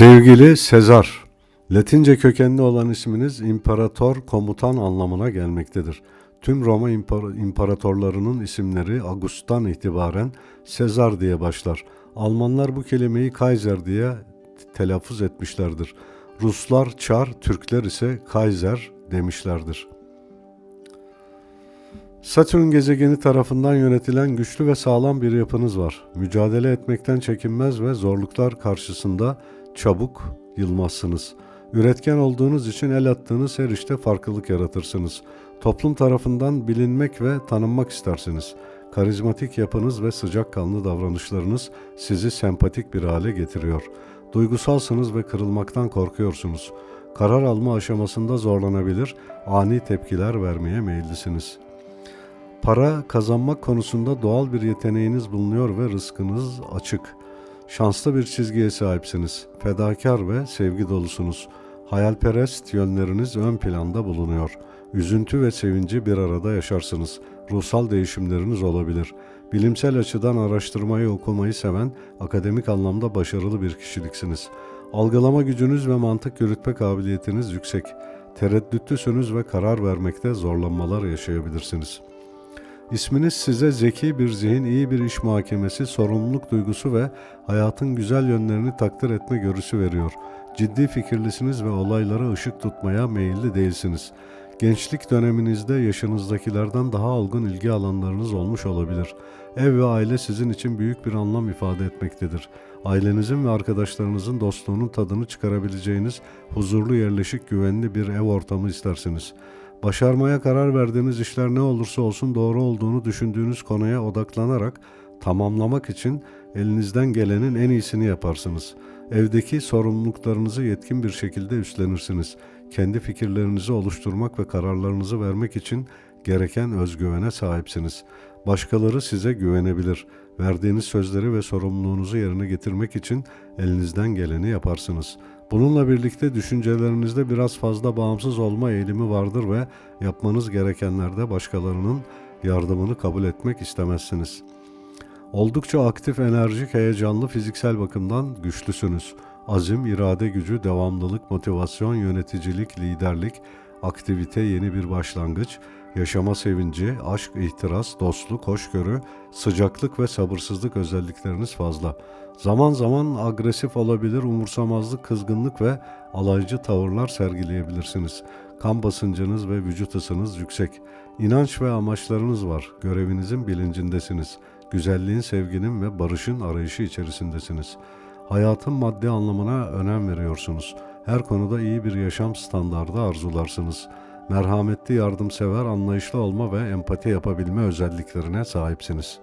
Sevgili Sezar, Latince kökenli olan isminiz imparator komutan anlamına gelmektedir. Tüm Roma impar- imparatorlarının isimleri Augustan itibaren Sezar diye başlar. Almanlar bu kelimeyi Kaiser diye telaffuz etmişlerdir. Ruslar Çar, Türkler ise Kaiser demişlerdir. Satürn gezegeni tarafından yönetilen güçlü ve sağlam bir yapınız var. Mücadele etmekten çekinmez ve zorluklar karşısında çabuk yılmazsınız. Üretken olduğunuz için el attığınız her işte farklılık yaratırsınız. Toplum tarafından bilinmek ve tanınmak istersiniz. Karizmatik yapınız ve sıcakkanlı davranışlarınız sizi sempatik bir hale getiriyor. Duygusalsınız ve kırılmaktan korkuyorsunuz. Karar alma aşamasında zorlanabilir, ani tepkiler vermeye meyillisiniz. Para kazanmak konusunda doğal bir yeteneğiniz bulunuyor ve rızkınız açık. Şanslı bir çizgiye sahipsiniz. Fedakar ve sevgi dolusunuz. Hayalperest yönleriniz ön planda bulunuyor. Üzüntü ve sevinci bir arada yaşarsınız. Ruhsal değişimleriniz olabilir. Bilimsel açıdan araştırmayı okumayı seven, akademik anlamda başarılı bir kişiliksiniz. Algılama gücünüz ve mantık yürütme kabiliyetiniz yüksek. Tereddütlüsünüz ve karar vermekte zorlanmalar yaşayabilirsiniz.'' İsminiz size zeki bir zihin, iyi bir iş muhakemesi, sorumluluk duygusu ve hayatın güzel yönlerini takdir etme görüsü veriyor. Ciddi fikirlisiniz ve olaylara ışık tutmaya meyilli değilsiniz. Gençlik döneminizde yaşınızdakilerden daha olgun ilgi alanlarınız olmuş olabilir. Ev ve aile sizin için büyük bir anlam ifade etmektedir. Ailenizin ve arkadaşlarınızın dostluğunun tadını çıkarabileceğiniz huzurlu yerleşik güvenli bir ev ortamı istersiniz.'' Başarmaya karar verdiğiniz işler ne olursa olsun doğru olduğunu düşündüğünüz konuya odaklanarak tamamlamak için elinizden gelenin en iyisini yaparsınız. Evdeki sorumluluklarınızı yetkin bir şekilde üstlenirsiniz. Kendi fikirlerinizi oluşturmak ve kararlarınızı vermek için gereken özgüvene sahipsiniz. Başkaları size güvenebilir. Verdiğiniz sözleri ve sorumluluğunuzu yerine getirmek için elinizden geleni yaparsınız. Bununla birlikte düşüncelerinizde biraz fazla bağımsız olma eğilimi vardır ve yapmanız gerekenlerde başkalarının yardımını kabul etmek istemezsiniz. Oldukça aktif, enerjik, heyecanlı, fiziksel bakımdan güçlüsünüz. Azim, irade gücü, devamlılık, motivasyon, yöneticilik, liderlik, aktivite, yeni bir başlangıç, yaşama sevinci, aşk, ihtiras, dostluk, hoşgörü, sıcaklık ve sabırsızlık özellikleriniz fazla. Zaman zaman agresif olabilir, umursamazlık, kızgınlık ve alaycı tavırlar sergileyebilirsiniz. Kan basıncınız ve vücut ısınız yüksek. İnanç ve amaçlarınız var. Görevinizin bilincindesiniz. Güzelliğin, sevginin ve barışın arayışı içerisindesiniz. Hayatın maddi anlamına önem veriyorsunuz. Her konuda iyi bir yaşam standardı arzularsınız. Merhametli, yardımsever, anlayışlı olma ve empati yapabilme özelliklerine sahipsiniz.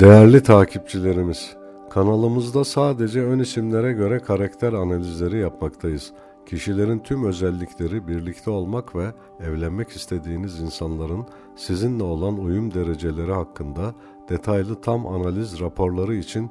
Değerli takipçilerimiz, kanalımızda sadece ön isimlere göre karakter analizleri yapmaktayız. Kişilerin tüm özellikleri, birlikte olmak ve evlenmek istediğiniz insanların sizinle olan uyum dereceleri hakkında detaylı tam analiz raporları için